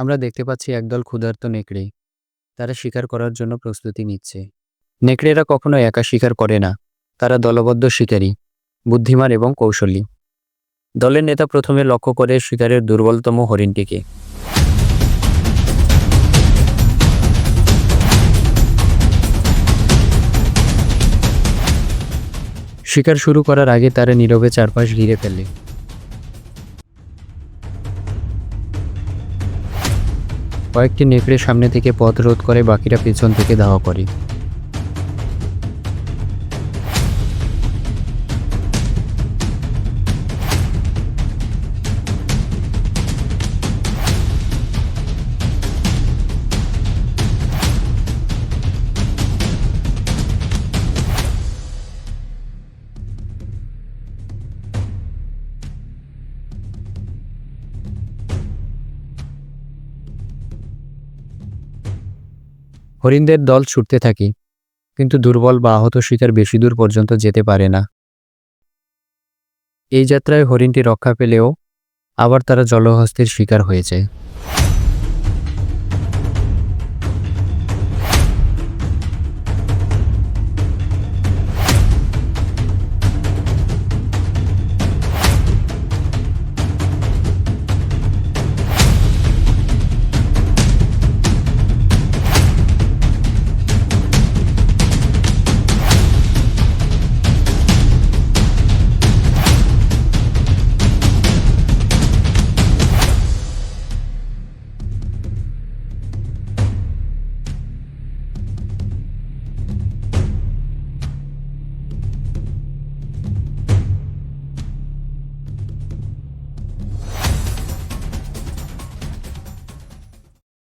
আমরা দেখতে পাচ্ছি একদল ক্ষুধার্ত নেকড়ে। তারা শিকার করার জন্য প্রস্তুতি নিচ্ছে। নেকড়েরা কখনো একা শিকার করে না। তারা দলবদ্ধ শিকারী, বুদ্ধিমান এবং কৌশলী। দলের নেতা প্রথমে লক্ষ্য করে শিকারের দুর্বলতম হরিণটিকে। শিকার শুরু করার আগে তারা নীরবে চারপাশ ঘিরে ফেলে। কয়েকটি নেকড়ে সামনে থেকে পথ রোধ করে বাকিরা পেছন থেকে ধাওয়া করে। হরিণদের দল ছুটতে থাকি, কিন্তু দুর্বল বা আহত শিকার বেশি দূর পর্যন্ত যেতে পারে না। এই যাত্রায় হরিণটি রক্ষা পেলেও আবার তারা জলহস্তির শিকার হয়েছে